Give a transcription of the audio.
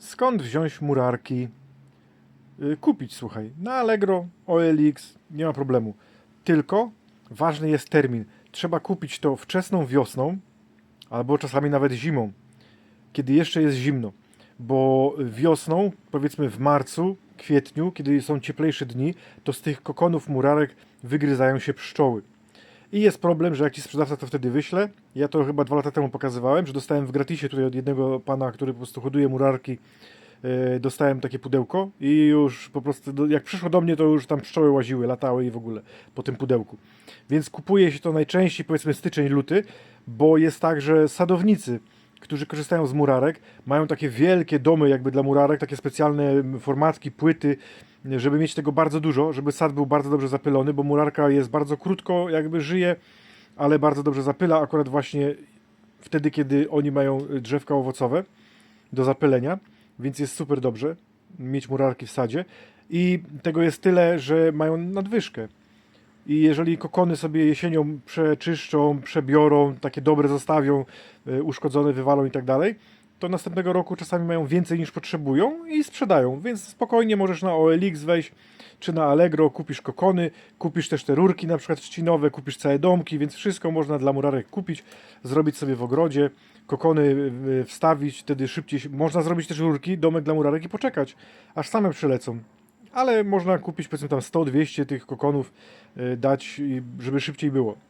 Skąd wziąć murarki? Y, Kupić, słuchaj. Na Allegro, OLX, nie ma problemu. Tylko ważny jest termin. Trzeba kupić to wczesną wiosną, albo czasami nawet zimą, kiedy jeszcze jest zimno. Bo wiosną, powiedzmy w marcu, kwietniu, kiedy są cieplejsze dni, to z tych kokonów murarek wygryzają się pszczoły. I jest problem, że jak ci sprzedawca to wtedy wyśle, ja to chyba dwa lata temu pokazywałem, że dostałem w gratisie tutaj od jednego pana, który po prostu hoduje murarki, e, dostałem takie pudełko i już po prostu, do, jak przyszło do mnie, to już tam pszczoły łaziły, latały i w ogóle po tym pudełku. Więc kupuje się to najczęściej powiedzmy styczeń, luty, bo jest tak, że sadownicy, którzy korzystają z murarek, mają takie wielkie domy jakby dla murarek, takie specjalne formatki, płyty, żeby mieć tego bardzo dużo, żeby sad był bardzo dobrze zapylony, bo murarka jest bardzo krótko, jakby żyje, ale bardzo dobrze zapyla, akurat właśnie wtedy, kiedy oni mają drzewka owocowe do zapylenia, więc jest super dobrze mieć murarki w sadzie. I tego jest tyle, że mają nadwyżkę. I jeżeli kokony sobie jesienią przeczyszczą, przebiorą, takie dobre zostawią, y, uszkodzone wywalą i tak dalej, to następnego roku czasami mają więcej niż potrzebują i sprzedają. Więc spokojnie możesz na OLX wejść, czy na Allegro, kupisz kokony, kupisz też te rurki na przykład trzcinowe, kupisz całe domki, więc wszystko można dla murarek kupić, zrobić sobie w ogrodzie, kokony y, wstawić, wtedy szybciej, można zrobić też rurki, domek dla murarek i poczekać, aż same przylecą. Ale można kupić powiedzmy tam 100-200 tych kokonów, y, dać, żeby szybciej było.